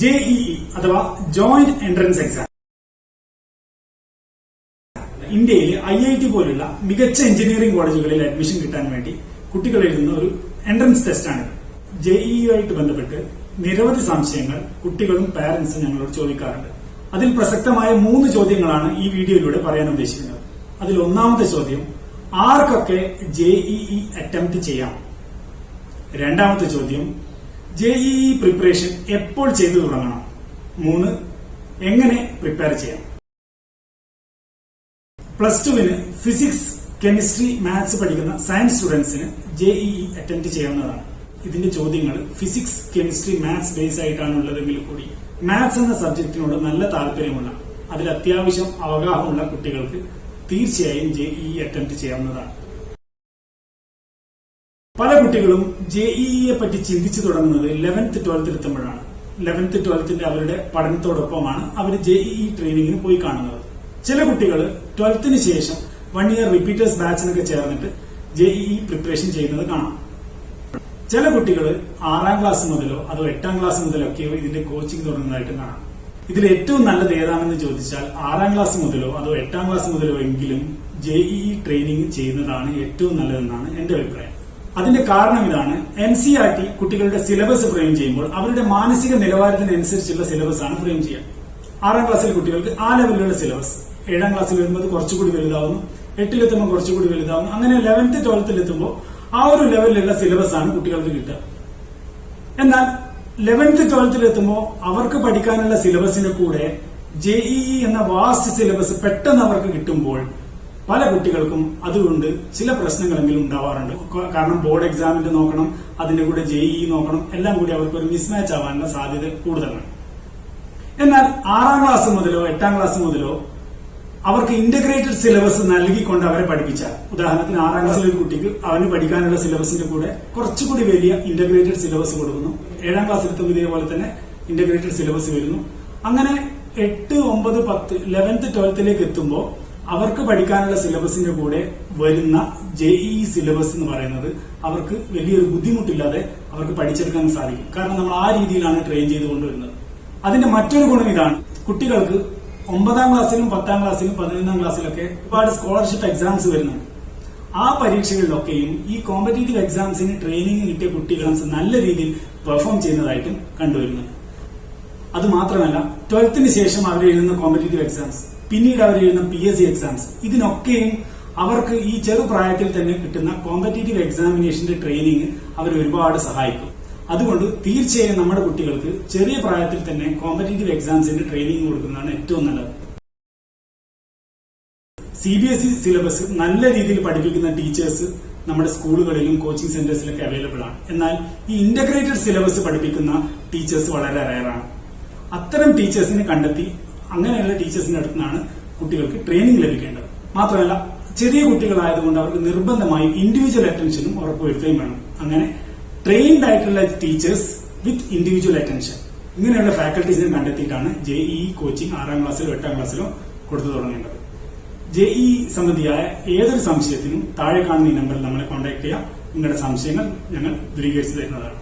JEE അഥവാ joint entrance exam ഇന്ത്യയിൽ I I T പോലുള്ള മികച്ച എഞ്ചിനീയറിംഗ് കോളേജുകളിൽ അഡ്മിഷൻ കിട്ടാൻ വേണ്ടി കുട്ടികൾ എഴുതുന്ന ഒരു എൻട്രൻസ് ടെസ്റ്റാണ് ജെഇയുമായിട്ട് ബന്ധപ്പെട്ട് നിരവധി സംശയങ്ങൾ കുട്ടികളും പാരന്റ്സും ഞങ്ങളോട് ചോദിക്കാറുണ്ട്. അതിൽ പ്രസക്തമായ മൂന്ന് ചോദ്യങ്ങളാണ് ഈ വീഡിയോയിലൂടെ പറയാൻ ഉദ്ദേശിക്കുന്നത്. അതിൽ ഒന്നാമത്തെ ചോദ്യം ആർക്കൊക്കെ ജെഇഇ അറ്റംപ്റ്റ് ചെയ്യാം? രണ്ടാമത്തെ ചോദ്യം ജെഇഇ പ്രിപ്പറേഷൻ എപ്പോൾ ചെയ്തു തുടങ്ങണം? മൂന്ന് എങ്ങനെ പ്രിപ്പയർ ചെയ്യാം? പ്ലസ് ടുവിന് ഫിസിക്സ് കെമിസ്ട്രി മാത്സ് പഠിക്കുന്ന സയൻസ് സ്റ്റുഡൻസിന് ജെഇഇ അറ്റൻഡ് ചെയ്യാവുന്നതാണ്. ഇതിന്റെ ചോദ്യങ്ങൾ ഫിസിക്സ് കെമിസ്ട്രി മാത്സ് ബേസ് ആയിട്ടാണ് ഉള്ളതെങ്കിൽ കൂടി മാത്സ് എന്ന സബ്ജക്റ്റിനോട് നല്ല താല്പര്യമുള്ള അതിൽ അത്യാവശ്യം അവഗാഹമുള്ള കുട്ടികൾക്ക് തീർച്ചയായും ജെഇഇ അറ്റംപ്റ്റ് ചെയ്യാവുന്നതാണ്. പല കുട്ടികളും ജെ ഇയെ പറ്റി ചിന്തിച്ചു തുടങ്ങുന്നത് ലെവൻത്ത് ട്വൽത്ത് എത്തുമ്പോഴാണ്. ലെവൻത്ത് ട്വൽത്തിന്റെ അവരുടെ പഠനത്തോടൊപ്പമാണ് അവർ ജെ ഇ ട്രെയിനിങ്ങിന് പോയി കാണുന്നത്. ചില കുട്ടികൾ ട്വൽത്തിന് ശേഷം വൺ ഇയർ റിപ്പീറ്റേഴ്സ് ബാച്ചിനൊക്കെ ചേർന്നിട്ട് ജെ ഇ പ്രിപ്പറേഷൻ ചെയ്യുന്നത് കാണാം. ചില കുട്ടികൾ ആറാം ക്ലാസ് മുതലോ അതോ എട്ടാം ക്ലാസ് മുതലോ മുതലൊക്കെയോ ഇതിന്റെ കോച്ചിങ് തുടങ്ങുന്നതായിട്ട് കാണാം. ഇതിൽ ഏറ്റവും നല്ലത് ഏതാണെന്ന് ചോദിച്ചാൽ ആറാം ക്ലാസ് മുതലോ അതോ എട്ടാം ക്ലാസ് മുതലോ എങ്കിലും ജെഇഇ ട്രെയിനിങ് ചെയ്യുന്നതാണ് ഏറ്റവും നല്ലതെന്നാണ് എന്റെ അഭിപ്രായം. അതിന്റെ കാരണം ഇതാണ് എൻ സി ആർ ടി കുട്ടികളുടെ സിലബസ് ഫ്രെയിം ചെയ്യുമ്പോൾ അവരുടെ മാനസിക നിലവാരത്തിനനുസരിച്ചുള്ള സിലബസ് ആണ് ഫ്രെയിം ചെയ്യുക. ആറാം ക്ലാസ്സിലെ കുട്ടികൾക്ക് ആ ലെവലിലുള്ള സിലബസ് ഏഴാം ക്ലാസ്സിൽ വരുമ്പോൾ കുറച്ചുകൂടി വലുതാവുന്നു എട്ടിലെത്തുമ്പോൾ കുറച്ചുകൂടി വലുതാവുന്നു അങ്ങനെ ലെവൻത്ത് ട്വൽത്തിൽ എത്തുമ്പോൾ ആ ഒരു ലെവലിലുള്ള സിലബസ് ആണ് കുട്ടികൾക്ക് കിട്ടുക. എന്നാൽ ലെവൻത്ത് ട്വൽത്തിൽ എത്തുമ്പോൾ അവർക്ക് പഠിക്കാനുള്ള സിലബസിന്റെ കൂടെ ജെഇഇ എന്ന വാസ്റ്റ് സിലബസ് പെട്ടെന്ന് അവർക്ക് കിട്ടുമ്പോൾ പല കുട്ടികൾക്കും അതുകൊണ്ട് ചില പ്രശ്നങ്ങളെങ്കിലും ഉണ്ടാവാറുണ്ട്. കാരണം ബോർഡ് എക്സാമിന്റെ നോക്കണം അതിന്റെ കൂടെ ജെഇഇ നോക്കണം എല്ലാം കൂടി അവർക്ക് ഒരു മിസ്മാച്ച് ആവാനുള്ള സാധ്യത കൂടുതലാണ്. എന്നാൽ ആറാം ക്ലാസ് മുതലോ എട്ടാം ക്ലാസ് മുതലോ അവർക്ക് ഇന്റഗ്രേറ്റഡ് സിലബസ് നൽകിക്കൊണ്ട് അവരെ പഠിപ്പിച്ചാൽ ഉദാഹരണത്തിന് ആറാം ക്ലാസ്സിലെ ഒരു കുട്ടിക്ക് അവന് പഠിക്കാനുള്ള സിലബസിന്റെ കൂടെ കുറച്ചുകൂടി വലിയ ഇന്റഗ്രേറ്റഡ് സിലബസ് കൊടുക്കുന്നു. ഏഴാം ക്ലാസ് ക്ലാസ്സിലെത്തുമ്പോൾ ഇതേപോലെ തന്നെ ഇന്റഗ്രേറ്റഡ് സിലബസ് വരുന്നു. അങ്ങനെ എട്ട് ഒമ്പത് പത്ത് ലെവൻത്ത് ട്വൽത്തിലേക്ക് എത്തുമ്പോൾ അവർക്ക് പഠിക്കാനുള്ള സിലബസിന്റെ കൂടെ വരുന്ന ജെഇഇ സിലബസ് എന്ന് പറയുന്നത് അവർക്ക് വലിയൊരു ബുദ്ധിമുട്ടില്ലാതെ അവർക്ക് പഠിച്ചെടുക്കാൻ സാധിക്കും. കാരണം നമ്മൾ ആ രീതിയിലാണ് ട്രെയിൻ ചെയ്ത് കൊണ്ടുവരുന്നത്. അതിന്റെ മറ്റൊരു ഗുണം ഇതാണ്. കുട്ടികൾക്ക് ഒമ്പതാം ക്ലാസ്സിലും പത്താം ക്ലാസ്സിലും പതിനൊന്നാം ക്ലാസ്സിലൊക്കെ ഒരുപാട് സ്കോളർഷിപ്പ് എക്സാംസ് വരുന്നുണ്ട്. ആ പരീക്ഷകളിലൊക്കെയും ഈ കോമ്പറ്റേറ്റീവ് എക്സാംസിന് ട്രെയിനിങ് കിട്ടിയ കുട്ടികൾ നല്ല രീതിയിൽ പെർഫോം ചെയ്യുന്നതായിട്ടും കണ്ടുവരുന്നുണ്ട് അത് മാത്രമല്ല ട്വൽത്തിന് ശേഷം അവർ എഴുതുന്ന കോമ്പറ്റേറ്റീവ് എക്സാംസ് പിന്നീട് അവർ എഴുതുന്ന പി എസ് സി എക്സാംസ് ഇതിനൊക്കെയും അവർക്ക് ഈ ചെറുപ്രായത്തിൽ തന്നെ കിട്ടുന്ന കോമ്പറ്റേറ്റീവ് എക്സാമിനേഷന്റെ ട്രെയിനിങ് അവർ ഒരുപാട് സഹായിക്കും. അതുകൊണ്ട് തീർച്ചയായും നമ്മുടെ കുട്ടികൾക്ക് ചെറിയ പ്രായത്തിൽ തന്നെ കോമ്പറ്റേറ്റീവ് എക്സാംസിന്റെ ട്രെയിനിങ് കൊടുക്കുന്നതാണ് ഏറ്റവും നല്ലത്. C B S E syllabus നല്ല രീതിയിൽ പഠിപ്പിക്കുന്ന ടീച്ചേഴ്സ് നമ്മുടെ സ്കൂളുകളിലും കോച്ചിങ് സെന്റേഴ്സിലൊക്കെ അവൈലബിൾ ആണ്. എന്നാൽ ഈ ഇന്റഗ്രേറ്റഡ് സിലബസ് പഠിപ്പിക്കുന്ന ടീച്ചേഴ്സ് വളരെ റയറാണ് അത്തരം ടീച്ചേഴ്സിനെ കണ്ടെത്തി അങ്ങനെയുള്ള ടീച്ചേഴ്സിന്റെ അടുത്ത് നിന്നാണ് കുട്ടികൾക്ക് ട്രെയിനിങ് ലഭിക്കേണ്ടത്. മാത്രമല്ല ചെറിയ കുട്ടികളായതുകൊണ്ട് അവർക്ക് നിർബന്ധമായും ഇൻഡിവിജ്വൽ അറ്റൻഷനും ഉറപ്പുവരുത്തുകയും വേണം. അങ്ങനെ ട്രെയിൻഡ് ആയിട്ടുള്ള ടീച്ചേഴ്സ് വിത്ത് ഇൻഡിവിജ്വൽ അറ്റൻഷൻ ഇങ്ങനെയുള്ള ഫാക്കൽറ്റീസിനെ കണ്ടെത്തിയിട്ടാണ് ജെ ഇ കോച്ചിങ് ആറാം ക്ലാസ്സിലോ എട്ടാം ക്ലാസ്സിലോ കൊടുത്തു തുടങ്ങേണ്ടത്. ജെ ഇ സംബന്ധിയായ ഏതൊരു സംശയത്തിനും താഴെ കാണുന്ന ഈ നമ്പറിൽ നമ്മളെ കോൺടാക്ട് ചെയ്യാം നിങ്ങളുടെ സംശയങ്ങൾ ഞങ്ങൾ ദൂരീകരിച്ചു തരുന്നതാണ്.